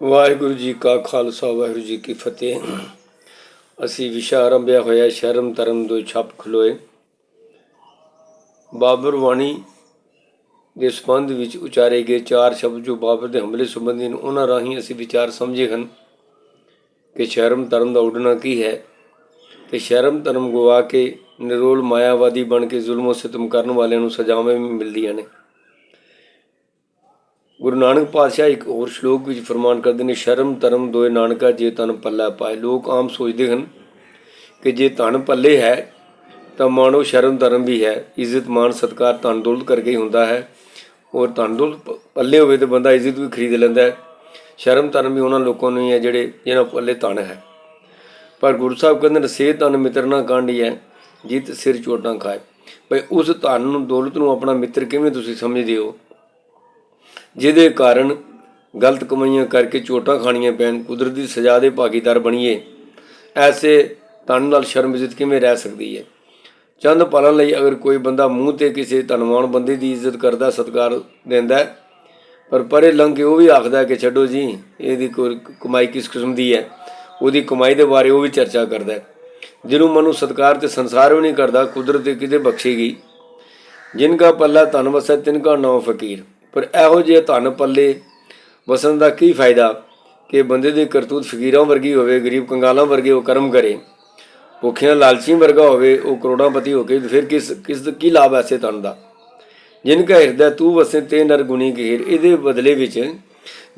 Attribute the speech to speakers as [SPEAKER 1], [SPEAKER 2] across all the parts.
[SPEAKER 1] ਵਾਹਿਗੁਰੂ ਜੀ ਕਾ ਖਾਲਸਾ, ਵਾਹਿਗੁਰੂ ਜੀ ਕੀ ਫਤਿਹ। ਅਸੀਂ ਵਿਸ਼ਾ ਆਰੰਭਿਆ ਹੋਇਆ, ਸ਼ਰਮ ਧਰਮ ਦੋ ਛੱਪ ਖਲੋਏ। ਬਾਬਰ ਬਾਣੀ ਦੇ ਸੰਬੰਧ ਵਿੱਚ ਉਚਾਰੇ ਗਏ ਚਾਰ ਸ਼ਬਦ ਜੋ ਬਾਬਰ ਦੇ ਹਮਲੇ ਸੰਬੰਧੀ ਨੇ, ਉਹਨਾਂ ਰਾਹੀਂ ਅਸੀਂ ਵਿਚਾਰ ਸਮਝੇ ਹਨ ਕਿ ਸ਼ਰਮ ਧਰਮ ਦਾ ਉੱਡਣਾ ਕੀ ਹੈ। ਤੇ ਸ਼ਰਮ ਧਰਮ ਗਵਾ ਕੇ ਨਿਰੋਲ ਮਾਇਆਵਾਦੀ ਬਣ ਕੇ ਜ਼ੁਲਮ ਸਿਤਮ ਕਰਨ ਵਾਲਿਆਂ ਨੂੰ ਸਜ਼ਾਵਾਂ ਵੀ ਮਿਲਦੀਆਂ ਨੇ। ਗੁਰੂ ਨਾਨਕ ਪਾਤਸ਼ਾਹ ਇੱਕ ਹੋਰ ਸ਼ਲੋਕ ਵਿੱਚ ਫਰਮਾਨ ਕਰਦੇ ਨੇ, ਸ਼ਰਮ ਧਰਮ ਦੋਏ ਨਾਨਕਾ ਜੇ ਤਨ ਪੱਲਾ ਪਾਏ। ਲੋਕ ਆਮ ਸੋਚਦੇ ਹਨ ਕਿ ਜੇ ਧਨ ਪੱਲੇ ਹੈ, ਤਾਂ ਮਾਨੋ ਸ਼ਰਮ ਧਰਮ ਵੀ ਹੈ। ਇੱਜ਼ਤ ਮਾਨ ਸਤਕਾਰ ਧਨ ਦੌਲਤ ਕਰਕੇ ਹੀ ਹੁੰਦਾ ਹੈ। ਔਰ ਧਨ ਦੌਲਤ ਪੱਲੇ ਹੋਵੇ ਤੇ ਬੰਦਾ ਇੱਜ਼ਤ ਵੀ ਖਰੀਦ ਲੈਂਦਾ ਹੈ। ਸ਼ਰਮ ਧਰਮ ਵੀ ਉਹਨਾਂ ਲੋਕਾਂ ਨੂੰ ਹੀ ਹੈ ਜਿਹੜੇ, ਜਿਹਨਾਂ ਪੱਲੇ ਧਨ ਹੈ। ਪਰ ਗੁਰੂ ਸਾਹਿਬ ਕਹਿੰਦੇ ਨੇ, ਸੇ ਧਨ ਮਿੱਤਰ ਨਾ ਕਾਂਢੀ ਹੈ ਜਿਤ ਸਿਰ ਚੋਟਾਂ ਖਾਏ। ਭਈ ਉਸ ਧਨ ਨੂੰ, ਦੌਲਤ ਨੂੰ ਆਪਣਾ ਮਿੱਤਰ ਕਿਵੇਂ ਤੁਸੀਂ ਸਮਝਦੇ ਹੋ? ਜਿਹਦੇ ਕਾਰਨ ਗਲਤ ਕਮਾਈਆਂ ਕਰਕੇ ਚੋਟਾਂ ਖਾਣੀਆਂ ਪੈਣ, ਕੁਦਰਤ ਦੀ ਸਜ਼ਾ ਦੇ ਭਾਗੀਦਾਰ ਬਣੀਏ। ਐਸੇ ਧਨ ਨਾਲ ਸ਼ਰਮ ਇੱਜ਼ਤ ਕਿਵੇਂ ਰਹਿ ਸਕਦੀ ਹੈ? ਚੰਦ ਪਾਲਣ ਲਈ ਅਗਰ ਕੋਈ ਬੰਦਾ ਮੂੰਹ ਤੇ ਕਿਸੇ ਧਨਵਾਨ ਬੰਦੇ ਦੀ ਇੱਜ਼ਤ ਕਰਦਾ, ਸਤਿਕਾਰ ਦਿੰਦਾ ਪਰ ਪਰੇ ਲੰਘ ਕੇ ਉਹ ਵੀ ਆਖਦਾ ਕਿ ਛੱਡੋ ਜੀ, ਇਹਦੀ ਕੋਈ ਕਮਾਈ ਕਿਸ ਕਿਸਮ ਦੀ ਹੈ? ਉਹਦੀ ਕਮਾਈ ਦੇ ਬਾਰੇ ਉਹ ਵੀ ਚਰਚਾ ਕਰਦਾ ਹੈ। ਜਿਹਨੂੰ ਮਨੁ ਸਤਕਾਰ ਤੇ ਸੰਸਾਰ ਵੀ ਨਹੀਂ ਕਰਦਾ, ਕੁਦਰਤ ਤੇ ਕਿਤੇ ਬਖਸ਼ੇਗੀ। ਜਿਨ ਕਾ ਪੱਲਾ ਧਨ ਵਸੈ ਤਿਨ ਕਾ ਨਾਮ ਫਕੀਰ। ਪਰ ਇਹੋ ਜਿਹੇ ਧਨ ਪੱਲੇ ਵਸਣ ਦਾ ਕੀ ਫਾਇਦਾ ਕਿ ਬੰਦੇ ਦੀ ਕਰਤੂਤ ਫਕੀਰਾਂ ਵਰਗੀ ਹੋਵੇ, ਗਰੀਬ ਕੰਗਾਲਾਂ ਵਰਗੇ ਉਹ ਕਰਮ ਕਰੇ। ਭੁੱਖਿਆਂ ਲਾਲਚੀ ਵਰਗਾ ਹੋਵੇ, ਉਹ ਕਰੋੜਾਪਤੀ ਹੋ ਕੇ ਫਿਰ ਕਿਸ ਕਿਸ ਕੀ ਲਾਭ ਐਸੇ ਧਨ ਦਾ? ਜਿਨ ਕਾ ਹਿਰਦੈ ਤੂੰ ਵਸੇ ਤੇ ਨਰ ਗੁਣੀ ਗਹਿਰ ਇਹਦੇ ਬਦਲੇ ਵਿੱਚ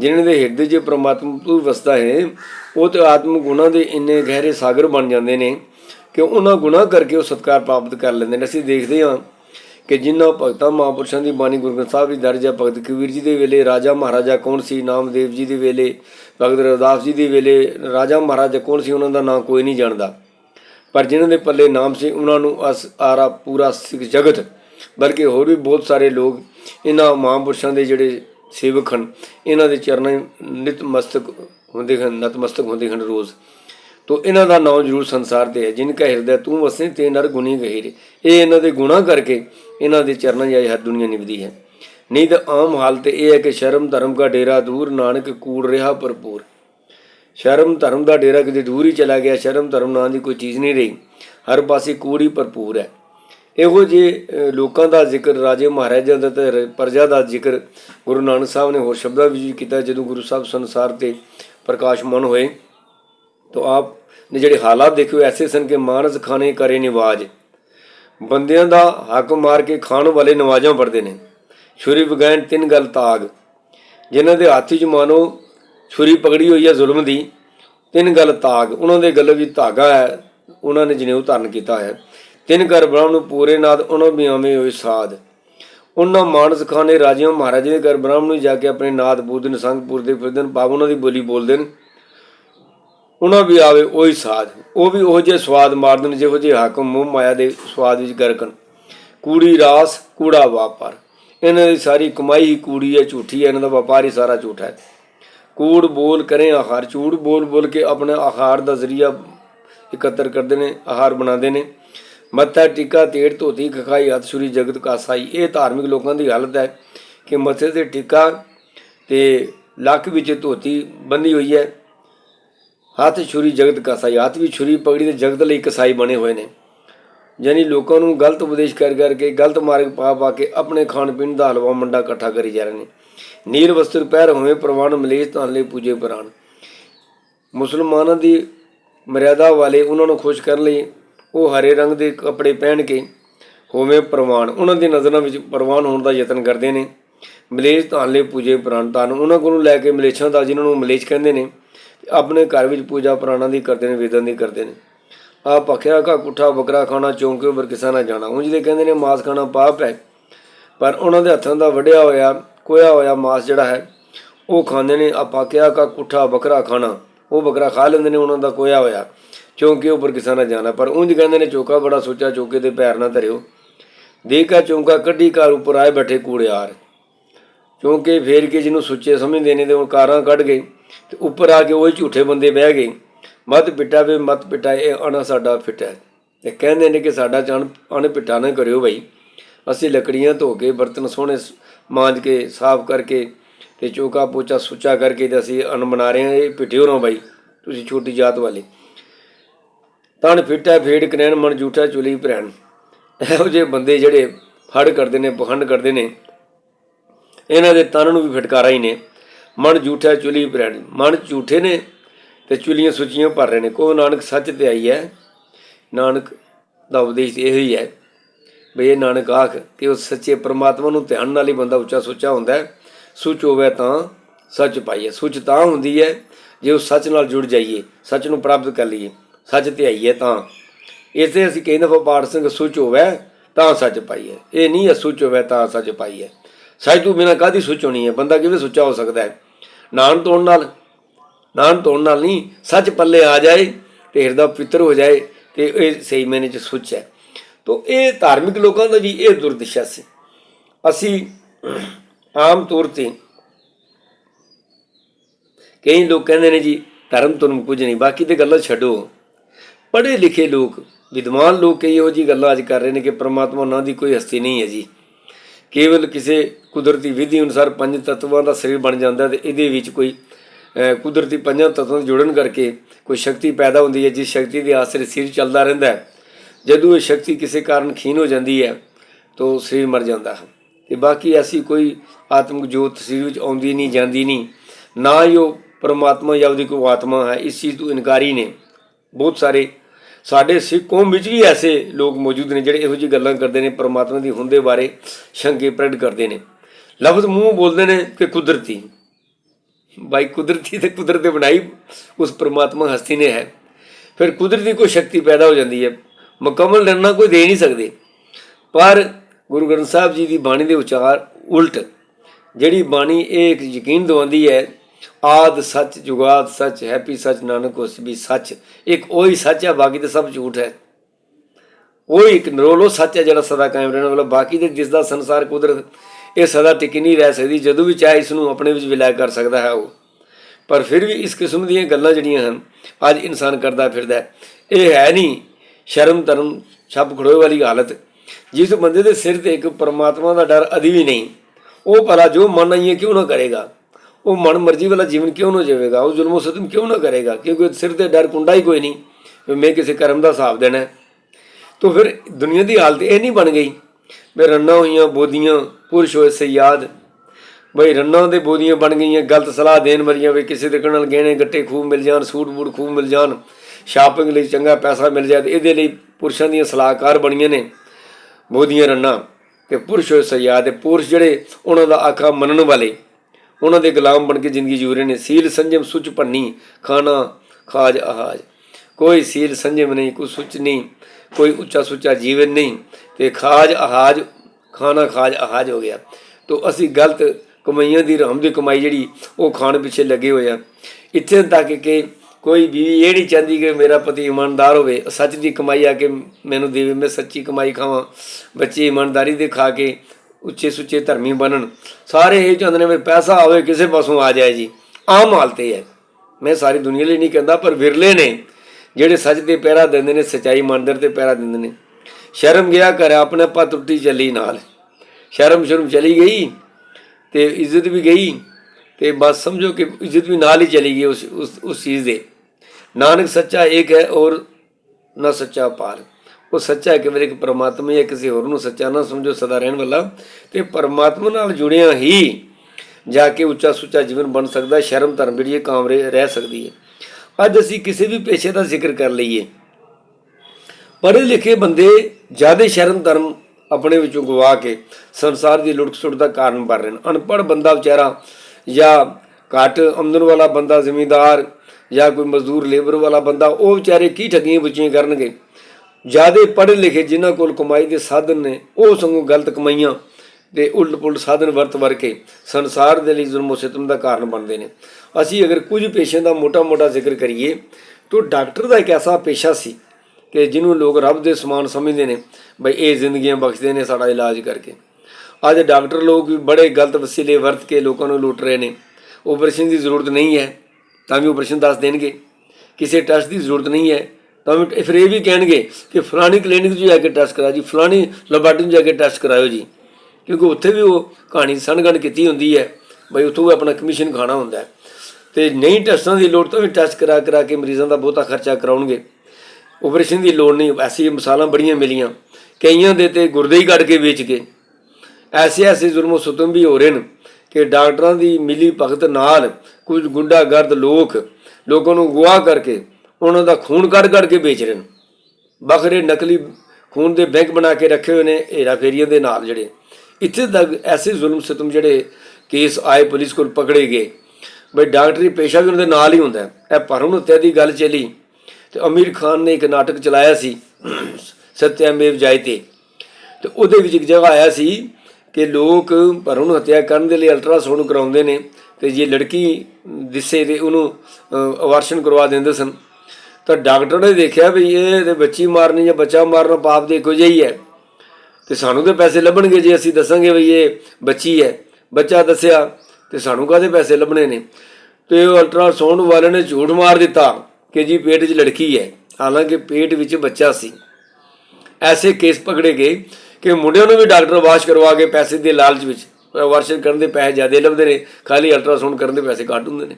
[SPEAKER 1] ਜਿਨ੍ਹਾਂ ਦੇ ਹਿਰਦੇ 'ਚ ਪ੍ਰਮਾਤਮਾ ਤੂੰ ਵਸਦਾ ਹੈ, ਉਹ ਤੇ ਆਤਮ ਗੁਣਾਂ ਦੇ ਇੰਨੇ ਗਹਿਰੇ ਸਾਗਰ ਬਣ ਜਾਂਦੇ ਨੇ ਕਿ ਉਹਨਾਂ ਗੁਨਾਹ ਕਰਕੇ ਉਹ ਸਤਕਾਰ ਪ੍ਰਾਪਤ ਕਰ ਲੈਂਦੇ ਨੇ। ਅਸੀਂ ਦੇਖਦੇ ਹਾਂ ਕਿ ਜਿਨ੍ਹਾਂ ਭਗਤਾਂ ਮਹਾਂਪੁਰਸ਼ਾਂ ਦੀ ਬਾਣੀ ਗੁਰੂ ਗ੍ਰੰਥ ਸਾਹਿਬ ਦੀ ਹੈ, ਭਗਤ ਕਬੀਰ ਜੀ ਦੇ ਵੇਲੇ ਰਾਜਾ ਮਹਾਰਾਜਾ ਕੌਣ ਸੀ, ਨਾਮਦੇਵ ਜੀ ਦੇ ਵੇਲੇ, ਭਗਤ ਰਵਿਦਾਸ ਜੀ ਦੇ ਵੇਲੇ ਰਾਜਾ ਮਹਾਰਾਜਾ ਕੌਣ ਸੀ, ਉਹਨਾਂ ਦਾ ਨਾਂ ਕੋਈ ਨਹੀਂ ਜਾਣਦਾ। ਪਰ ਜਿਨ੍ਹਾਂ ਦੇ ਪੱਲੇ ਨਾਮ ਸੀ, ਉਹਨਾਂ ਨੂੰ ਅਸ ਆਰਾ ਪੂਰਾ ਸਿੱਖ ਜਗਤ, ਬਲਕਿ ਹੋਰ ਵੀ ਬਹੁਤ ਸਾਰੇ ਲੋਕ ਇਹਨਾਂ ਮਹਾਂਪੁਰਸ਼ਾਂ ਦੇ ਜਿਹੜੇ ਸੇਵਕ ਹਨ, ਇਹਨਾਂ ਦੇ ਚਰਨਾਂ 'ਚ ਨਿਤ ਮਸਤਕ ਹੁੰਦੇ ਹਨ, ਨਤਮਸਤਕ ਹੁੰਦੇ ਹਨ ਰੋਜ਼। ਤੋ ਇਹਨਾਂ ਦਾ ਨਾਮ ਜ਼ਰੂਰ ਸੰਸਾਰ ਤੇ ਹੈ, ਜਿਨ ਕਾ ਹਿਰਦੈ ਤੂੰ ਵਸੇ ਤੇ ਨਰ ਗੁਣੀ ਗਹਿਰੇ। ਇਹ ਇਹਨਾਂ ਦੇ ਗੁਨਾਹ ਕਰਕੇ ਇਹਨਾਂ ਦੇ ਚਰਨਾਂ 'ਚ ਹਰ ਦੁਨੀਆ ਨਿਭਦੀ ਹੈ। ਨਹੀਂ ਤਾਂ ਆਮ ਹਾਲਤ ਇਹ ਹੈ ਕਿ ਸ਼ਰਮ ਧਰਮ ਦਾ ਡੇਰਾ ਦੂਰ, ਨਾਨਕ ਕੂੜ ਰਿਹਾ ਭਰਪੂਰ। ਸ਼ਰਮ ਧਰਮ ਦਾ ਡੇਰਾ ਕਿਤੇ ਦੂਰ ਹੀ ਚਲਾ ਗਿਆ, ਸ਼ਰਮ ਧਰਮ ਨਾਂ ਦੀ ਕੋਈ ਚੀਜ਼ ਨਹੀਂ ਰਹੀ। ਹਰ ਪਾਸੇ ਕੂੜ ਹੀ ਭਰਪੂਰ ਹੈ। ਇਹੋ ਜਿਹੇ ਲੋਕਾਂ ਦਾ ਜ਼ਿਕਰ, ਰਾਜੇ ਮਹਾਰਾਜਿਆਂ ਦਾ ਤੇ ਪ੍ਰਜਾ ਦਾ ਜ਼ਿਕਰ ਗੁਰੂ ਨਾਨਕ ਸਾਹਿਬ ਨੇ ਹੋਰ ਸ਼ਬਦਾਂ ਵਿੱਚ ਵੀ ਕੀਤਾ, ਜਦੋਂ ਗੁਰੂ ਸਾਹਿਬ ਸੰਸਾਰ ਤੇ ਪ੍ਰਕਾਸ਼ਮਾਨ ਹੋਏ। ਤਾਂ ਆਪ ਨੇ ਜਿਹੜੇ ਹਾਲਾਤ ਦੇਖਿਓ ਐਸੇ ਸਨ ਕਿ ਮਾਨਸ ਖਾਣੇ ਕਰੇ ਨਿਵਾਜ। ਬੰਦਿਆਂ ਦਾ ਹੱਕ ਮਾਰ ਕੇ ਖਾਣ ਵਾਲੇ ਨਵਾਜ਼ਾਂ ਪੜਦੇ ਨੇ। ਛੁਰੀ ਵਗੈਣ ਤਿੰਨ ਗੱਲ ਤਾਗ। ਜਿਨ੍ਹਾਂ ਦੇ ਹੱਥ 'ਚ ਮਾਨੋ ਛੁਰੀ ਪਕੜੀ ਹੋਈ ਹੈ ਜ਼ੁਲਮ ਦੀ, ਤਿੰਨ ਗੱਲ ਤਾਗ। ਉਹਨਾਂ ਦੇ ਗਲੇ ਵਿੱਚ ਧਾਗਾ ਹੈ। ਉਹਨਾਂ ਨੇ ਜਨੇਊ ਧਾਰਨ ਕੀਤਾ ਹੈ। ਤਿੰਨ ਘਰ ਬ੍ਰਹਮ ਨੂੰ ਪੂਰੇ ਨਾਦ ਉਹਨਾਂ ਬਿਆਵੇਂ ਹੋਏ ਸਾਧ। ਉਹਨਾਂ ਮਾਨਸ ਖਾਨੇ ਰਾਜਿਆਂ ਮਹਾਰਾਜੇ ਦੇ ਘਰ ਬ੍ਰਹਮ ਨੂੰ ਜਾ ਕੇ ਆਪਣੇ ਨਾਦ ਬੂਦਨ ਸੰਗਪੁਰ ਦੇ ਫਿਰਦਨ ਭਾਵ ਉਹਨਾਂ ਦੀ ਬੋਲੀ ਬੋਲਦੇ ਨੇ। ਉਹਨਾਂ ਵੀ ਆਵੇ ਉਹੀ ਸਾਧ ਉਹ ਵੀ ਉਹ ਜੇ ਸਵਾਦ ਮਾਰਦਨ ਜਿਹੋ ਜਿਹੇ ਹਾਕਮ ਮੋਹ ਮਾਇਆ ਦੇ ਸਵਾਦ ਵਿੱਚ ਗਰਕਣ ਕੂੜੀ ਰਾਸ, ਕੂੜਾ ਵਾਪਰ। ਇਹਨਾਂ ਦੀ ਸਾਰੀ ਕਮਾਈ ਹੀ ਕੂੜੀ ਹੈ, ਝੂਠੀ ਹੈ, ਇਹਨਾਂ ਦਾ ਵਪਾਰ ਹੀ ਸਾਰਾ ਝੂਠਾ ਹੈ। ਕੂੜ ਬੋਲ ਕਰੇ ਆਹਾਰ, ਝੂਠ ਬੋਲ ਬੋਲ ਕੇ ਆਪਣਾ ਆਹਾਰ ਦਾ ਜ਼ਰੀਆ ਇਕੱਤਰ ਕਰਦੇ ਨੇ, ਆਹਾਰ ਬਣਾਉਂਦੇ ਨੇ। ਮੱਥਾ ਟਿੱਕਾ, ਤੇੜ ਧੋਤੀ, ਖਖਾਈ, ਹੱਥ ਛੁਰੀ, ਜਗਤ ਕਾਸਾਈ। ਇਹ ਧਾਰਮਿਕ ਲੋਕਾਂ ਦੀ ਹਾਲਤ ਹੈ ਕਿ ਮੱਥੇ ਤੇ ਟਿੱਕਾ ਤੇ ਲੱਕ ਵਿੱਚ ਧੋਤੀ ਬੰਨੀ ਹੋਈ ਹੈ। ਹੱਥ ਛੁਰੀ ਜਗਤ ਕਸਾਈ ਹੱਥ ਵੀ ਛੁਰੀ ਪਕੜੀ ਤੇ ਜਗਤ ਲਈ ਕਸਾਈ ਬਣੇ ਹੋਏ ਨੇ। ਯਾਨੀ ਲੋਕਾਂ ਨੂੰ ਗਲਤ ਉਪਦੇਸ਼ ਕਰ ਕਰਕੇ ਗਲਤ ਮਾਰਗ ਪਾ ਪਾ ਕੇ ਆਪਣੇ ਖਾਣ ਪੀਣ ਦਾ ਹਲਵਾ ਮੰਡਾ ਇਕੱਠਾ ਕਰੀ ਜਾ ਰਹੇ ਨੇ। ਨੀਰ ਵਸਤਰ ਪਹਿਰ ਹੋਵੇਂ ਪ੍ਰਵਾਨ ਮਲੇਸ਼ ਤਾਂ ਲੈ ਪੂਜੇ ਪ੍ਰਾਨ ਮੁਸਲਮਾਨਾਂ ਦੀ ਮਰਿਆਦਾ ਵਾਲੇ ਉਹਨਾਂ ਨੂੰ ਖੁਸ਼ ਕਰਨ ਲਈ ਉਹ ਹਰੇ ਰੰਗ ਦੇ ਕੱਪੜੇ ਪਹਿਨ ਕੇ ਹੋਵੇ ਪ੍ਰਵਾਨ। ਉਹਨਾਂ ਦੀ ਨਜ਼ਰਾਂ ਵਿੱਚ ਪ੍ਰਵਾਨ ਹੋਣ ਦਾ ਯਤਨ ਕਰਦੇ ਨੇ। ਮਲੇਸ਼ ਤਾਂ ਲੈ ਪੂਜੇ ਪ੍ਰਾਨ ਤਾਂ ਉਹਨਾਂ ਕੋਲੋਂ ਲੈ ਕੇ ਮਲੇਛਾਂ ਦਾ ਜਿਨ੍ਹਾਂ ਨੂੰ ਮਲੇਸ਼ ਕਹਿੰਦੇ ਨੇ ਆਪਣੇ ਘਰ ਵਿੱਚ ਪੂਜਾ ਪ੍ਰਾਣਾਂ ਦੀ ਕਰਦੇ ਨੇ, ਵੇਦਾਂ ਦੀ ਕਰਦੇ ਨੇ। ਆ ਭਖਿਆ ਕਾ ਕੁੱਠਾ ਬੱਕਰਾ ਖਾਣਾ, ਚੌਂਕੇ ਉੱਪਰ ਕਿਸਾ ਨਾ ਜਾਣਾ। ਉਂਝ ਦੇ ਕਹਿੰਦੇ ਨੇ ਮਾਸ ਖਾਣਾ ਪਾਪ ਹੈ, ਪਰ ਉਹਨਾਂ ਦੇ ਹੱਥਾਂ ਦਾ ਵੱਢਿਆ ਹੋਇਆ ਕੋਇਆ ਹੋਇਆ ਮਾਸ ਜਿਹੜਾ ਹੈ, ਉਹ ਖਾਂਦੇ ਨੇ। ਆ ਭਖਿਆ ਕਾ ਕੁੱਠਾ ਬੱਕਰਾ ਖਾਣਾ, ਉਹ ਬੱਕਰਾ ਖਾ ਲੈਂਦੇ ਨੇ ਉਹਨਾਂ ਦਾ ਕੋਇਆ ਹੋਇਆ। ਚੌਂਕੇ ਉੱਪਰ ਕਿਸਾ ਨਾ ਜਾਣਾ। ਪਰ ਉਂਝ ਕਹਿੰਦੇ ਨੇ ਚੌਕਾ ਬੜਾ ਸੋਚਾ ਚੌਕੇ ਤੇ ਪੈਰ ਨਾ ਧਰਿਓ। ਦੇਖਾ ਚੌਂਕਾ ਕੱਢੀ ਘਰ ਉੱਪਰ ਆਏ ਬੈਠੇ ਕੂੜਿਆਰ। ਕਿਉਂਕਿ ਫੇਰ ਕੇ ਜਿਹਨੂੰ ਸੁੱਚੇ, ਸਮਝਦੇ ਨੇ ਤੇ ਉਹ ਕਾਰਾਂ ਕੱਢ ਗਏ। ਤੇ ਉੱਪਰ ਆ ਕੇ ਉਹ ਝੂਠੇ ਬੰਦੇ ਬਹਿ ਗਏ। ਮਤ ਪਿਟਾ ਵੇ, ਮਤ ਪਿਟਾ, ਇਹ ਅਣਾ ਸਾਡਾ ਫਿੱਟ ਹੈ। ਤੇ ਕਹਿੰਦੇ ਨੇ ਕਿ ਸਾਡਾ ਚਣ ਅਣ ਪਿਟਾ ਨਾ ਕਰਿਓ ਭਾਈ ਅਸੀਂ ਲੱਕੜੀਆਂ ਧੋ ਕੇ, ਬਰਤਨ ਸੋਹਣੇ ਮਾਂਜ ਕੇ, ਸਾਫ਼ ਕਰਕੇ ਤੇ ਚੋਕਾ ਪੋਚਾ ਸੁੱਚਾ ਕਰਕੇ ਤੇ ਅਸੀਂ ਅਨ ਬਣਾ ਰਹੇ ਹਾਂ, ਇਹ ਪਿੱਟਿਓ ਨਾ ਬਾਈ। ਤੁਸੀਂ ਛੋਟੀ ਜਾਤ ਵਾਲੇ। ਤਨ ਫਿੱਟਾ ਫੇੜ ਕਰੈਣ ਮਨ ਝੂਠਾ, ਚੁਲੀ ਭਰੈਣ। ਇਹੋ ਜਿਹੇ ਬੰਦੇ ਜਿਹੜੇ ਫੜ ਕਰਦੇ ਨੇ, ਪਖੰਡ ਕਰਦੇ ਨੇ। ਇਹਨਾਂ ਦੇ ਤਨ ਨੂੰ ਵੀ ਫਟਕਾਰਾ ਹੀ ਨੇ। ਮਨ ਝੂਠਾ ਚੁਲੀ ਭਰੈਣ ਮਨ ਝੂਠੇ ਨੇ ਤੇ ਚੁਲੀਆਂ ਸੁੱਚੀਆਂ ਭਰ ਰਹੇ ਨੇ। ਕੋ ਨਾਨਕ ਸੱਚ ਤੇ ਆਈ ਹੈ, ਨਾਨਕ ਦਾ ਉਪਦੇਸ਼ ਇਹੋ ਹੀ ਹੈ ਬਈ ਇਹ ਨਾਨਕ ਆਖ ਕਿ ਉਸ ਸੱਚੇ ਪ੍ਰਮਾਤਮਾ ਨੂੰ ਧਿਆਨ ਨਾਲ ਹੀ ਬੰਦਾ ਉੱਚਾ ਸੁੱਚਾ ਹੁੰਦਾ ਹੈ। ਸੁਚ ਹੋਵੇ ਤਾਂ ਸੱਚ ਪਾਈਏ। ਸੁਚ ਤਾਂ ਹੁੰਦੀ ਹੈ, ਜੇ ਉਸ ਸੱਚ ਨਾਲ ਜੁੜ ਜਾਈਏ, ਸੱਚ ਨੂੰ ਪ੍ਰਾਪਤ ਕਰ ਲਈਏ, ਸੱਚ ਤੇ ਆਈਏ ਤਾਂ। ਇਸੇ ਅਸੀਂ ਕਹਿੰਦੇ ਦਫਾ ਪਾਠ ਸਿੰਘ ਸੁਚ ਹੋਵੇ ਤਾਂ ਸੱਚ ਪਾਈਏ। ਇਹ ਨਹੀਂ ਹੈ ਹੋਵੇ ਤਾਂ ਸੱਚ ਪਾਈਏ। ਸੱਚ ਤੋਂ ਬਿਨਾਂ ਕਾਦੀ ਸੁਚ ਹੋਣੀ ਹੈ? ਬੰਦਾ ਕਿਵੇਂ ਸੁੱਚਾ ਹੋ ਸਕਦਾ ਹੈ? ਨਾਨ ਤੋੜ ਨਾਲ, ਨਾਨ ਤੋੜ ਨਾਲ ਨਹੀਂ, ਸੱਚ ਪੱਲੇ ਆ ਜਾਏ ਤੇ ਹਿਰਦਾ ਪਿੱਤਰ ਹੋ ਜਾਏ ਤੇ ਇਹ ਸਹੀ ਮੈਨੇ ਚ ਸੁੱਚ ਹੈ। ਤੋ ਇਹ ਧਾਰਮਿਕ ਲੋਕਾਂ ਦਾ ਵੀ ਇਹ ਦੁਰਦਿਸ਼ਾ ਸੀ। ਅਸੀਂ ਆਮ ਤੌਰ ਤੇ ਕਈ ਲੋਕ ਕਹਿੰਦੇ ਨੇ ਜੀ, ਧਰਮ ਤੁਹਾਨੂੰ ਕੁਝ ਨਹੀਂ, ਬਾਕੀ ਤੇ ਗੱਲਾਂ ਛੱਡੋ। ਪੜ੍ਹੇ ਲਿਖੇ ਲੋਕ, ਵਿਦਵਾਨ ਲੋਕ ਕਈ ਇਹੋ ਜੀ ਗੱਲਾਂ ਅੱਜ ਕਰ ਰਹੇ ਨੇ ਕਿ ਪ੍ਰਮਾਤਮਾ ਉਹਨਾਂ ਦੀ ਕੋਈ ਹਸਤੀ ਨਹੀਂ ਹੈ ਜੀ। ਕੇਵਲ ਕਿਸੇ ਕੁਦਰਤੀ ਵਿਧੀ ਅਨੁਸਾਰ ਪੰਜ ਤੱਤਵਾਂ ਦਾ ਸਰੀਰ ਬਣ ਜਾਂਦਾ ਤੇ ਇਹਦੇ ਵਿੱਚ ਕੋਈ ਕੁਦਰਤੀ ਪੰਜਾਂ ਤੱਤਾਂ ਦੇ ਜੁੜਨ ਕਰਕੇ ਕੋਈ ਸ਼ਕਤੀ ਪੈਦਾ ਹੁੰਦੀ ਹੈ, ਜਿਸ ਸ਼ਕਤੀ ਦੇ ਆਸਰੇ ਸਰੀਰ ਚੱਲਦਾ ਰਹਿੰਦਾ ਹੈ। ਜਦੋਂ ਇਹ ਸ਼ਕਤੀ ਕਿਸੇ ਕਾਰਨ ਖੀਨ ਹੋ ਜਾਂਦੀ ਹੈ, ਤਾਂ ਸਰੀਰ ਮਰ ਜਾਂਦਾ ਹੈ। ਤੇ ਬਾਕੀ ਐਸੀ ਕੋਈ ਆਤਮਿਕ ਜੋਤ ਸਰੀਰ ਵਿੱਚ ਆਉਂਦੀ ਨਹੀਂ, ਜਾਂਦੀ ਨਹੀਂ। ਨਾ ਹੀ ਉਹ ਪਰਮਾਤਮਾ ਜਾਂ ਉਹਦੀ ਕੋਈ ਆਤਮਾ ਹੈ, ਇਸ ਚੀਜ਼ ਤੋਂ ਇਨਕਾਰੀ ਨੇ। ਬਹੁਤ ਸਾਰੇ ਸਾਡੇ ਸਿੱਖ ਕੌਮ ਵਿੱਚ ਵੀ ਐਸੇ ਲੋਕ ਮੌਜੂਦ ਨੇ ਜਿਹੜੇ ਇਹੋ ਜਿਹੀ ਗੱਲਾਂ ਕਰਦੇ ਨੇ, ਪਰਮਾਤਮਾ ਦੀ ਹੁੰਦੇ ਬਾਰੇ ਸ਼ੰਕੇ ਪ੍ਰਗਟ ਕਰਦੇ ਨੇ। ਲਫ਼ਜ਼ ਮੂੰਹ ਬੋਲਦੇ ਨੇ ਕਿ ਕੁਦਰਤੀ। ਬਾਈ ਕੁਦਰਤੀ ਤੇ ਕੁਦਰਤ ਨੇ ਬਣਾਈ ਉਸ ਪਰਮਾਤਮਾ ਹਸਤੀ ਨੇ ਹੈ। ਫਿਰ ਕੁਦਰਤੀ ਕੋਈ ਸ਼ਕਤੀ ਪੈਦਾ ਹੋ ਜਾਂਦੀ ਹੈ। ਮੁਕੰਮਲ ਨਿਰਣਾ ਕੋਈ ਦੇ ਨਹੀਂ ਸਕਦੇ। ਪਰ ਗੁਰੂ ਗ੍ਰੰਥ ਸਾਹਿਬ ਜੀ ਦੀ ਬਾਣੀ ਦੇ ਉਚਾਰ ਉਲਟ। ਜਿਹੜੀ ਬਾਣੀ ਇਹ ਇੱਕ ਯਕੀਨ ਦਿਵਾਉਂਦੀ ਹੈ ਆਦ ਸੱਚ ਜੁਗਾਦ ਸੱਚ ਹੈਪੀ ਸੱਚ ਨਾਨਕ ਉਸ ਵੀ ਸੱਚ। ਇੱਕ ਉਹੀ ਸੱਚ ਹੈ ਬਾਕੀ ਤੇ ਸਭ ਝੂਠ ਹੈ। ਉਹ ਇੱਕ ਨਿਰੋਲੋ ਸੱਚ ਹੈ ਜਿਹੜਾ ਸਦਾ ਕਾਇਮ ਰਹਿਣ ਵਾਲਾ। ਬਾਕੀ ਦੇ ਜਿਸ ਦਾ ਸੰਸਾਰ ਕੁਦਰਤ, ਇਹ ਸਦਾ ਟਿਕ ਨਹੀਂ ਰਹਿ ਸਕਦੀ। ਜਦੋਂ ਵੀ ਚਾਹੇ ਇਸ ਨੂੰ ਆਪਣੇ ਵਿੱਚ ਵਿਲੈ ਕਰ ਸਕਦਾ ਹੈ ਉਹ। ਪਰ ਫਿਰ ਵੀ ਇਸ ਕਿਸਮ ਦੀਆਂ ਗੱਲਾਂ ਜਿਹੜੀਆਂ ਹਨ, ਅੱਜ ਇਨਸਾਨ ਕਰਦਾ ਫਿਰਦਾ ਇਹ ਹੈ ਨਹੀਂ, ਸ਼ਰਮ ਧਰਮ ਛੱਪ ਖੜੋਏ ਵਾਲੀ ਹਾਲਤ। ਜਿਸ ਬੰਦੇ ਦੇ ਸਿਰ ਤੇ ਇੱਕ ਪਰਮਾਤਮਾ ਦਾ ਡਰ ਅਦੀ ਵੀ ਨਹੀਂ, ਉਹ ਭਲਾ ਜੋ ਮਨ ਆਈਏ ਕਿਉਂ ਨਾ ਕਰੇਗਾ? ਉਹ ਮਨ ਮਰਜ਼ੀ ਵਾਲਾ ਜੀਵਨ ਕਿਉਂ ਨਾ ਜੀਵੇਗਾ? ਉਹ ਜ਼ੁਲਮ ਸਤਮ ਕਿਉਂ ਨਾ ਕਰੇਗਾ? ਕਿਉਂਕਿ ਸਿਰ ਤੇ ਡਰ, ਕੁੰਡਾ ਹੀ ਕੋਈ ਨਹੀਂ। ਵੀ ਮੈਂ ਕਿਸੇ ਕਰਮ ਦਾ ਹਿਸਾਬ ਦੇਣਾ ਹੈ। ਤੋ ਫਿਰ ਦੁਨੀਆ ਦੀ ਹਾਲਤ ਇਹ ਨਹੀਂ ਬਣ ਗਈ। ਵੀ ਰੰਨਾ ਹੋਈਆਂ, ਬੋਧੀਆਂ, ਪੁਰਸ਼ ਹੋਏ, ਸਯਾਦ। ਬਈ ਰੰਨਾ ਦੇ ਬੋਧੀਆਂ ਬਣ ਗਈਆਂ, ਗਲਤ ਸਲਾਹ ਦੇਣ ਵਾਲੀਆਂ ਵੀ ਕਿਸੇ ਦੇ ਨਾਲ ਗਹਿਣੇ ਗੱਟੇ ਖੂਬ ਮਿਲ ਜਾਣ, ਸੂਟ ਬੂਟ ਖੂਬ ਮਿਲ ਜਾਣ ਸ਼ਾਪਿੰਗ ਲਈ ਚੰਗਾ ਪੈਸਾ ਮਿਲ ਜਾਏ ਇਹਦੇ ਲਈ ਪੁਰਸ਼ਾਂ ਦੀਆਂ ਸਲਾਹਕਾਰ ਬਣੀਆਂ ਨੇ ਬੋਧੀਆਂ ਰੰਨਾਂ। ਤੇ ਪੁਰਸ਼ ਹੋਏ, ਸਯਾਦ। ਤੇ ਪੁਰਸ਼ ਜਿਹੜੇ ਉਹਨਾਂ ਦਾ ਆਖਾ ਮੰਨਣ ਵਾਲੇ ਉਹਨਾਂ ਦੇ ਗੁਲਾਮ ਬਣ ਕੇ ਜ਼ਿੰਦਗੀ ਜੂ ਰਹੇ ਨੇ। ਸੀਲ, ਸੰਜਮ, ਸੁਚ, ਭੰਨੀ, ਖਾਣਾ, ਖਾਜ, ਆਹਾਜ। ਕੋਈ ਸੀਲ, ਸੰਜਮ ਨਹੀਂ, ਕੋਈ ਸੁਚ ਨਹੀਂ, ਕੋਈ ਉੱਚਾ ਸੁੱਚਾ ਜੀਵਨ ਨਹੀਂ। ਤੇ ਖਾਜ, ਆਹਾਜ, ਖਾਣਾ, ਖਾਜ, ਆਹਾਜ ਹੋ ਗਿਆ। ਤੋ ਅਸੀਂ ਗਲਤ ਕਮਾਈਆਂ ਦੀ ਰਾਮ ਦੀ ਕਮਾਈ ਜਿਹੜੀ, ਉਹ ਖਾਣ ਪਿੱਛੇ ਲੱਗੇ ਹੋਏ ਆ। ਇੱਥੇ ਤੱਕ ਕਿ ਕੋਈ ਬੀਵੀ ਇਹ ਨਹੀਂ ਚਾਹੁੰਦੀ ਕਿ ਮੇਰਾ ਪਤੀ ਇਮਾਨਦਾਰ ਹੋਵੇ। ਸੱਚ ਦੀ ਕਮਾਈ ਆ ਕੇ ਮੈਨੂੰ ਦੇਵੇ। ਮੈਂ ਸੱਚੀ ਕਮਾਈ ਖਾਵਾਂ। ਬੱਚੇ ਇਮਾਨਦਾਰੀ ਦੇ ਖਾ ਕੇ ਉੱਚੇ ਸੁੱਚੇ ਧਰਮੀ ਬਣਨ। ਸਾਰੇ ਇਹ ਚਾਹੁੰਦੇ ਨੇ ਵੀ ਪੈਸਾ ਆਵੇ, ਕਿਸੇ ਪਾਸੋਂ ਆ ਜਾਏ ਜੀ। ਆਮ ਹਾਲਤ ਇਹ ਹੈ। ਮੈਂ ਸਾਰੀ ਦੁਨੀਆ ਲਈ ਨਹੀਂ ਕਹਿੰਦਾ, ਪਰ ਵਿਰਲੇ ਨੇ ਜਿਹੜੇ ਸੱਚ ਦੇ ਪਹਿਰਾ ਦਿੰਦੇ ਨੇ, ਸਚਾਈ ਮੰਦਰ ਤੇ ਪਹਿਰਾ ਦਿੰਦੇ ਨੇ। ਸ਼ਰਮ ਗਿਆ ਕਰ ਆਪਣੇ ਪਾ ਟੁੱਟੀ ਚੱਲੀ ਨਾਲ। ਸ਼ਰਮ ਸ਼ਰਮ ਚਲੀ ਗਈ ਤੇ ਇੱਜ਼ਤ ਵੀ ਗਈ ਤੇ ਬਸ ਸਮਝੋ ਕਿ ਇੱਜ਼ਤ ਵੀ ਨਾਲ ਹੀ ਚਲੀ ਗਈ ਉਸ ਉਸ ਉਸ ਚੀਜ਼ ਦੇ। ਨਾਨਕ ਸੱਚਾ ਇੱਕ ਹੈ ਔਰ ਨਾ ਸੱਚਾ ਪਾਰ ਉਹ ਸੱਚਾ ਹੈ ਕੇਵਲ ਇੱਕ ਪਰਮਾਤਮਾ ਹੀ ਹੈ, ਕਿਸੇ ਹੋਰ ਨੂੰ ਸੱਚਾ ਨਾ ਸਮਝੋ, ਸਦਾ ਰਹਿਣ ਵਾਲਾ। ਤੇ ਪਰਮਾਤਮਾ ਨਾਲ ਜੁੜਿਆ ਹੀ ਜਾ ਕੇ ਉੱਚਾ ਸੁੱਚਾ ਜੀਵਨ ਬਣ ਸਕਦਾ, ਸ਼ਰਮ ਧਰਮ ਜਿਹੜੀ ਹੈ ਕਾਮਰੇ ਰਹਿ ਸਕਦੀ ਹੈ। ਅੱਜ ਅਸੀਂ ਕਿਸੇ ਵੀ ਪੇਸ਼ੇ ਦਾ ਜ਼ਿਕਰ ਕਰ ਲਈਏ। ਪੜ੍ਹੇ ਲਿਖੇ ਬੰਦੇ ਜ਼ਿਆਦਾ ਸ਼ਰਮ ਧਰਮ ਆਪਣੇ ਵਿੱਚੋਂ ਗਵਾ ਕੇ ਸੰਸਾਰ ਦੀ ਲੁੱਟ ਸੁੱਟ ਦਾ ਕਾਰਨ ਬਣ ਰਹੇ ਨੇ। ਅਨਪੜ੍ਹ ਬੰਦਾ ਵਿਚਾਰਾ ਜਾਂ ਘੱਟ ਆਮਦਨ ਵਾਲਾ ਬੰਦਾ, ਜ਼ਿਮੀਂਦਾਰ ਜਾਂ ਕੋਈ ਮਜ਼ਦੂਰ ਲੇਬਰ ਵਾਲਾ ਬੰਦਾ, ਉਹ ਵਿਚਾਰੇ ਕੀ ਠੱਗੀਆਂ ਬੁੱਚੀਆਂ ਕਰਨਗੇ? ਜਿਆਦੇ ਪੜ੍ਹੇ ਲਿਖੇ ਜਿਨ੍ਹਾਂ ਕੋਲ ਕਮਾਈ ਦੇ ਸਾਧਨ ਨੇ, ਉਹ ਸੰਗੋਂ ਗਲਤ ਕਮਾਈਆਂ ਦੇ ਉਲਟ ਪੁਲਟ ਸਾਧਨ ਵਰਤ ਵਰ ਕੇ ਸੰਸਾਰ ਦੇ ਲਈ ਜ਼ੁਲਮ ਸਿਤਮ ਦਾ ਕਾਰਨ ਬਣਦੇ ਨੇ। ਅਸੀਂ ਅਗਰ ਕੁਝ ਪੇਸ਼ਿਆਂ ਦਾ ਮੋਟਾ-ਮੋਟਾ ਜ਼ਿਕਰ ਕਰੀਏ, ਤਾਂ ਡਾਕਟਰ ਦਾ ਇੱਕ ਐਸਾ ਪੇਸ਼ਾ ਸੀ ਕਿ ਜਿਹਨੂੰ ਲੋਕ ਰੱਬ ਦੇ ਸਮਾਨ ਸਮਝਦੇ ਨੇ, ਬਈ ਇਹ ਜ਼ਿੰਦਗੀਆਂ ਬਖਸ਼ਦੇ ਨੇ ਸਾਡਾ ਇਲਾਜ ਕਰਕੇ। ਅੱਜ ਡਾਕਟਰ ਲੋਕ ਵੀ ਬੜੇ ਗਲਤ ਵਸੀਲੇ ਵਰਤ ਕੇ ਲੋਕਾਂ ਨੂੰ ਲੁੱਟ ਰਹੇ ਨੇ। ਆਪਰੇਸ਼ਨ ਦੀ ਜ਼ਰੂਰਤ ਨਹੀਂ ਹੈ, ਤਾਂ ਵੀ ਆਪਰੇਸ਼ਨ ਦੱਸ ਦੇਣਗੇ। ਕਿਸੇ ਟੈਸਟ ਦੀ ਜ਼ਰੂਰਤ ਨਹੀਂ ਹੈ ਤਾਂ ਵੀ ਫਿਰ ਇਹ ਵੀ ਕਹਿਣਗੇ ਕਿ ਫਲਾਣੀ ਕਲੀਨਿਕ 'ਚ ਜਾ ਕੇ ਟੈਸਟ ਕਰਾ ਜੀ, ਫਲਾਣੀ ਲੈਬਾਰਟਰੀ 'ਚ ਜਾ ਕੇ ਟੈਸਟ ਕਰਾਇਓ ਜੀ। ਕਿਉਂਕਿ ਉੱਥੇ ਵੀ ਉਹ ਕਹਾਣੀ ਸਨਗਣ ਕੀਤੀ ਹੁੰਦੀ ਹੈ, ਬਈ ਉੱਥੋਂ ਆਪਣਾ ਕਮਿਸ਼ਨ ਖਾਣਾ ਹੁੰਦਾ ਹੈ। ਤੇ ਨਹੀਂ ਟੈਸਟਾਂ ਦੀ ਲੋੜ ਤਾਂ ਵੀ ਟੈਸਟ ਕਰਾ ਕਰਾ ਕੇ ਮਰੀਜ਼ਾਂ ਦਾ ਬਹੁਤਾ ਖਰਚਾ ਕਰਾਉਣਗੇ। ਆਪਰੇਸ਼ਨ ਦੀ ਲੋੜ ਨਹੀਂ, ਐਸੀ ਮਿਸਾਲਾਂ ਬੜੀਆਂ ਮਿਲੀਆਂ। ਕਈਆਂ ਦੇ ਤੇ ਗੁਰਦੇ ਹੀ ਕੱਢ ਕੇ ਵੇਚ ਕੇ। ਐਸੇ ਐਸੇ ਜ਼ੁਲਮ ਸਤਮ ਵੀ ਹੋ ਰਹੇ ਨੇ ਕਿ ਡਾਕਟਰਾਂ ਦੀ ਮਿਲੀ ਭਗਤ ਨਾਲ ਕੁਝ ਗੁੰਡਾਗਰਦ ਲੋਕ, ਲੋਕਾਂ ਨੂੰ ਗੁਆਹ ਕਰਕੇ ਉਹਨਾਂ ਦਾ ਖੂਨ ਕੱਢ ਕੱਢ ਕੇ ਵੇਚ ਰਹੇ ਨੇ। ਬਖਰੇ ਨਕਲੀ ਖੂਨ ਦੇ ਬੈਂਕ ਬਣਾ ਕੇ ਰੱਖੇ ਹੋਏ ਨੇ ਹੇਰਾ ਫੇਰੀਆਂ ਦੇ ਨਾਲ ਜਿਹੜੇ। ਇੱਥੇ ਤੱਕ ਐਸੇ ਜ਼ੁਲਮ ਸਤਮ ਜਿਹੜੇ ਕੇਸ ਆਏ ਪੁਲਿਸ ਕੋਲ ਪਕੜੇ ਗਏ। ਬਈ ਡਾਕਟਰੀ ਪੇਸ਼ਾ ਵੀ ਉਹਨਾਂ ਦੇ ਨਾਲ ਹੀ ਹੁੰਦਾ ਇਹ ਭਰਮ ਹੱਤਿਆ ਦੀ ਗੱਲ ਚੱਲੀ ਤੇ ਅਮੀਰ ਖਾਨ ਨੇ ਇੱਕ ਨਾਟਕ ਚਲਾਇਆ ਸੀ ਸਤਿਆਮੇਵ ਜਾਇਤੇ ਤੇ। ਉਹਦੇ ਵਿੱਚ ਇੱਕ ਜਗ੍ਹਾ ਆਇਆ ਸੀ ਕਿ ਲੋਕ ਭਰੂਣ ਹੱਤਿਆ ਕਰਨ ਦੇ ਲਈ ਅਲਟਰਾਸਾਊਂਡ ਕਰਾਉਂਦੇ ਨੇ ਤੇ ਜੇ ਲੜਕੀ ਦਿਸੇ ਤੇ ਉਹਨੂੰ ਅ, ਅਵਾਰਸ਼ਨ ਕਰਵਾ ਦਿੰਦੇ ਸਨ। ਤਾਂ ਡਾਕਟਰ ਨੇ ਦੇਖਿਆ ਵੀ ਇਹ ਤੇ ਬੱਚੀ ਮਾਰਨੀ ਜਾਂ ਬੱਚਾ ਮਾਰਨਾ ਪਾਪ ਦੇ ਇੱਕੋ ਜਿਹਾ ਹੀ ਹੈ। ਤੇ ਸਾਨੂੰ ਤੇ ਪੈਸੇ ਲੱਭਣਗੇ ਜੇ ਅਸੀਂ ਦੱਸਾਂਗੇ ਵੀ ਇਹ ਬੱਚੀ ਹੈ। ਬੱਚਾ ਦੱਸਿਆ ਤੇ ਸਾਨੂੰ ਕਾਹਦੇ ਪੈਸੇ ਲੱਭਣੇ ਨੇ? ਤੇ ਉਹ ਅਲਟਰਾਸਾਊਂਡ ਵਾਲੇ ਨੇ ਝੂਠ ਮਾਰ ਦਿੱਤਾ ਕਿ ਜੀ ਪੇਟ 'ਚ ਲੜਕੀ ਹੈ। ਹਾਲਾਂਕਿ ਪੇਟ ਵਿੱਚ ਬੱਚਾ ਸੀ। ਐਸੇ ਕੇਸ ਪਕੜੇ ਗਏ ਕਿ ਮੁੰਡਿਆਂ ਨੂੰ ਵੀ ਡਾਕਟਰ ਵਾਸ਼ ਕਰਵਾ ਕੇ ਪੈਸੇ ਦੇ ਲਾਲਚ ਵਿੱਚ ਵਾਰਸ਼ਨ ਕਰਨ ਦੇ ਪੈਸੇ ਜ਼ਿਆਦਾ ਲੱਭਦੇ ਨੇ, ਖਾਲੀ ਅਲਟਰਾਸਾਊਂਡ ਕਰਨ ਦੇ ਪੈਸੇ ਘੱਟ ਹੁੰਦੇ ਨੇ।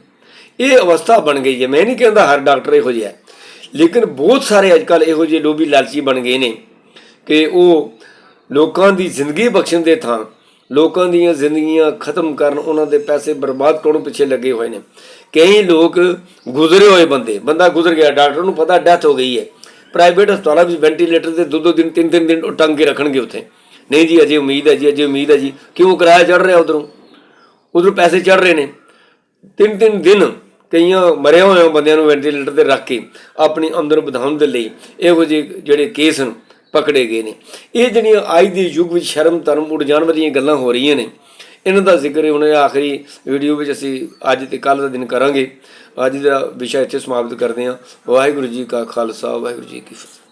[SPEAKER 1] ਇਹ ਅਵਸਥਾ ਬਣ ਗਈ ਹੈ। ਮੈਂ ਨਹੀਂ ਕਹਿੰਦਾ ਹਰ ਡਾਕਟਰ ਇਹੋ ਜਿਹਾ ਹੈ। ਲੇਕਿਨ ਬਹੁਤ ਸਾਰੇ ਅੱਜਕੱਲ ਇਹੋ ਜਿਹੇ ਲੋਭੀ ਲਾਲਚੀ ਬਣ ਗਏ ਨੇ ਕਿ ਉਹ ਲੋਕਾਂ ਦੀ ਜ਼ਿੰਦਗੀ ਬਖਸ਼ਣ ਦੇ ਥਾਂ ਲੋਕਾਂ ਦੀਆਂ ਜ਼ਿੰਦਗੀਆਂ ਖਤਮ ਕਰਨ ਉਹਨਾਂ ਦੇ ਪੈਸੇ ਬਰਬਾਦ ਕਰਨ ਪਿੱਛੇ ਲੱਗੇ ਹੋਏ ਨੇ। ਕਈ ਲੋਕ ਗੁਜ਼ਰੇ ਹੋਏ ਬੰਦੇ, ਬੰਦਾ ਗੁਜ਼ਰ ਗਿਆ, ਡਾਕਟਰ ਨੂੰ ਪਤਾ ਡੈਥ ਹੋ ਗਈ ਹੈ। ਪ੍ਰਾਈਵੇਟ ਹਸਪਤਾਲਾਂ ਵਿੱਚ ਵੈਂਟੀਲੇਟਰ ਤੇ ਦੋ ਦੋ ਦਿਨ, ਤਿੰਨ ਤਿੰਨ ਦਿਨ ਉਹ ਟੰਗ ਕੇ ਰੱਖਣਗੇ ਉੱਥੇ। ਨਹੀਂ ਜੀ, ਅਜੇ ਉਮੀਦ ਹੈ ਜੀ, ਅਜੇ ਉਮੀਦ ਹੈ ਜੀ। ਕਿਉਂ ਕਿਰਾਇਆ ਚੜ ਰਿਹਾ ਉਧਰੋਂ? ਉਧਰੋਂ ਪੈਸੇ ਚੜ ਰਹੇ ਨੇ। ਤਿੰਨ ਤਿੰਨ ਦਿਨ ਕਈਆਂ ਮਰੇ ਹੋਏ ਬੰਦਿਆਂ ਨੂੰ ਵੈਂਟੀਲੇਟਰ ਤੇ ਰੱਖ ਕੇ ਆਪਣੀ ਆਮਦਨ ਵਧਾਉਣ ਦੇ ਲਈ ਇਹੋ ਜਿਹੇ ਜਿਹੜੇ ਕੇਸ ਹਨ, ਪਕੜੇ ਗਏ ਨੇ। ਇਹ ਜਿਹੜੀਆਂ ਅੱਜ ਦੇ ਯੁੱਗ ਵਿੱਚ ਸ਼ਰਮ, ਧਰਮ ਉੱਡ ਜਾਣ ਵਾਲੀਆਂ ਗੱਲਾਂ ਹੋ ਰਹੀਆਂ ਨੇ, ਇਹਨਾਂ ਦਾ ਜ਼ਿਕਰ ਹੁਣ ਆਖਰੀ ਵੀਡੀਓ ਵਿੱਚ ਅਸੀਂ ਅੱਜ ਤੇ ਕੱਲ ਦਾ ਦਿਨ ਕਰਾਂਗੇ। ਅੱਜ ਦਾ ਵਿਸ਼ਾ ਇੱਥੇ ਸਮਾਪਤ ਕਰਦੇ ਹਾਂ। ਵਾਹਿਗੁਰੂ ਜੀ ਕਾ ਖਾਲਸਾ, ਵਾਹਿਗੁਰੂ ਜੀ ਕੀ ਫਤਿਹ।